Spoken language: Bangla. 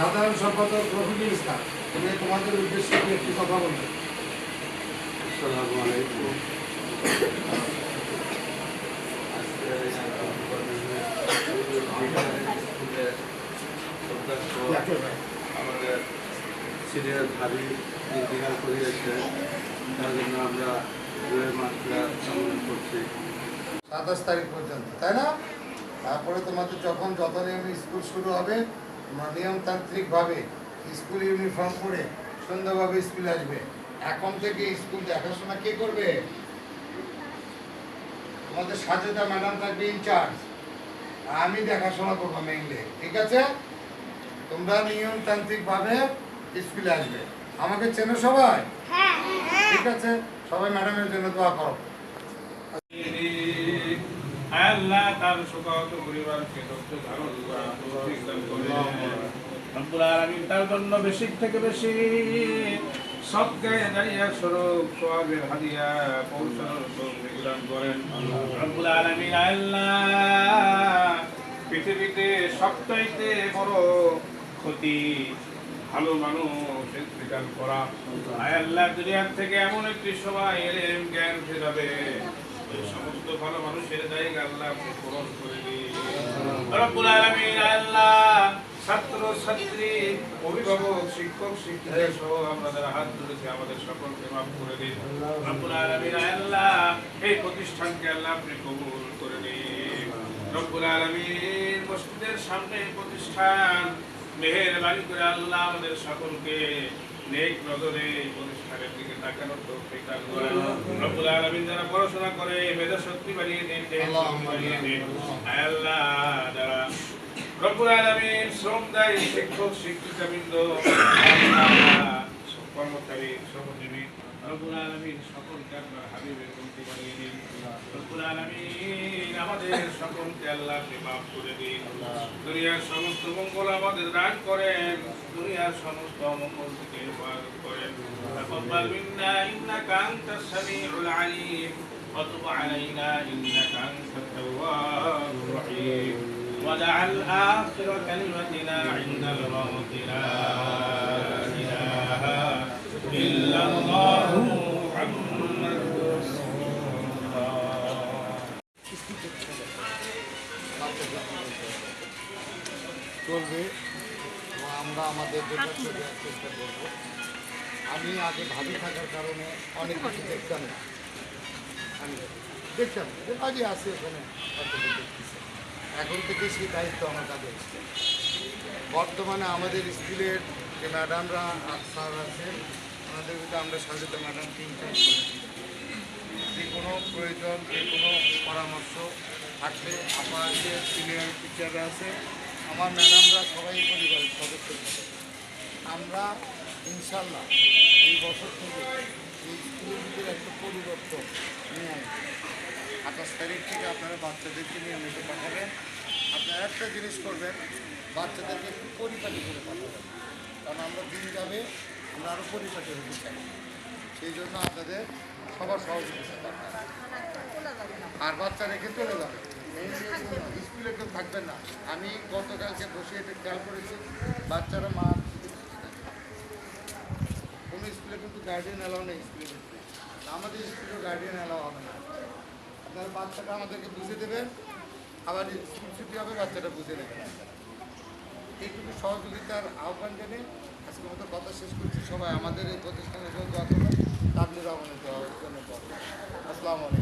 সাধারণ সম্পাদক রফিকুল ইসলাম উনি তোমাদের উদ্দেশ্যে একটি কথা বলবেন আসসালামু আলাইকুম আমাদের সিনিয়র ভাবি ইন্তিকাল করিয়েছে তার জন্য আমরা মাত্রা করছি। সাতাশ তারিখ পর্যন্ত, তাই না? তারপরে তোমাদের যখন যত নিয়ম স্কুল শুরু হবে, তোমরা নিয়মতান্ত্রিকভাবে স্কুল ইউনিফর্ম পরে সুন্দরভাবে স্কুলে আসবে। এখন থেকে স্কুল দেখাশোনা কে করবে? তোমাদের সাজেদা ম্যাডাম থাকবে ইনচার্জ আমি দেখাশোনা করব মেইনলি ঠিক আছে? তোমরা নিয়মতান্ত্রিকভাবে স্কুলে আসবে। আমাকে চেনো সবাই? ঠিক আছে সবাই ম্যাডামের জন্য দোয়া করো। আল্লাহ তার শোকাহত পরিবারকে ধৈর্য ধারণ করা তৌফিক দান করে রব্বুল আলামিন তার জন্য বেশি থেকে বেশি সবকে দাঁড়িয়ে স্বরূপ সোয়াবের হাদিয়া পৌঁছানোর তৌফিক দান করেন। রব্বুল আলামিন আল্লাহ পৃথিবীতে সবচাইতে বড় ক্ষতি ভালো মানুষ ইন্তেকাল করা। আয় আল্লাহ, দুনিয়ার থেকে এমন একটি সময় এলেম জ্ঞান যাবে সমস্ত ভালো মানুষের জায়গা আল্লাহ পূরণ করে অভিভাবক, শিক্ষক সহ আমরা যারা হাত আমাদের করে প্রতিষ্ঠানকে আল্লাহ করে সামনে প্রতিষ্ঠান মেহেরবানি করে আল্লাহ আমাদের সকলকে নেক নজরে অনুষ্ঠানের দিকে তাকানোর তৌফিক দান করেন। রব্বুল আলামিন যারা পড়াশোনা করে মেধা শক্তি বাড়িয়ে দেন বাড়িয়ে দিন। আল্লাহ যারা রব্বুল আলামিন শ্রম দেয় শিক্ষক শিক্ষিকাবৃন্দ কর্মচারী সহজীবী রব্বুল আলামিন সকলকে আপনার হাবিবের বন্ধু বানিয়ে দিন রব্বুল আলামিন আমাদের সকলকে আল্লাহ আপনি মাফ করে দিন দুনিয়ার সমস্ত মঙ্গল আমাদের দান করেন দুনিয়ার সমস্ত অমঙ্গল থেকে হেফাজত করেন تقبل منا انك انت السميع العليم وتب علينا انك انت التواب الرحيم واجعل اخر كلمتنا عند الموت لا اله চলবে। আমরা আমাদের চেষ্টা করব। আমি আগে ভাবি থাকার কারণে অনেক কিছু দেখতাম দেখতাম যে বাড়ি আছে ওখানে এখন থেকে সেই দায়িত্ব আমার কাছে বর্তমানে আমাদের স্কুলের যে ম্যাডামরা আসার আছেন ওনাদের ভিতরে আমরা সাজিত ম্যাডামকে ইনচার্জ করেছি যে কোনো প্রয়োজন, যে কোনো পরামর্শ থাকলে আমার যে সিনিয়র টিচাররা আছে, আমার ম্যাডামরা সবাই পরিবারের সদস্য। আমরা ইনশাল্লাহ এই বছর থেকে এই স্কুলের একটা পরিবর্তন নিয়ে আসব। আঠাশ তারিখ থেকে আপনারা বাচ্চাদেরকে নিয়মিত পাঠাবেন। আপনারা একটা জিনিস করবেন, বাচ্চাদেরকে একটু পরিপাটি করে পাঠাবেন। কারণ আমরা দিন যাবে আমরা আরও পরিপাটি হতে চাই সেই জন্য আপনাদের সবার সহযোগিতা আর বাচ্চা রেখে চলে যাবে। স্কুলে কেউ থাকবেন না। আমি গতকালকে বসে এটা খেয়াল করেছি, বাচ্চারা মা কোনো স্কুলে কিন্তু গার্ডিয়ান অ্যালাউ নেই স্কুলে। আমাদের স্কুলেও গার্ডিয়ান অ্যালাউ হবে না। আপনারা বাচ্চাটা আমাদেরকে বুঝে দেবেন, আবার স্কুল ছুটি হবে, বাচ্চাটা বুঝে দেবেন। এইটুকু সহযোগিতার আহ্বান জেনে আজকে মতো কথা শেষ করছি। সবাই আমাদের এই প্রতিষ্ঠানের জন্য করবেন তাবলির রহমানের জন্য আসসালামু আলাইকুম।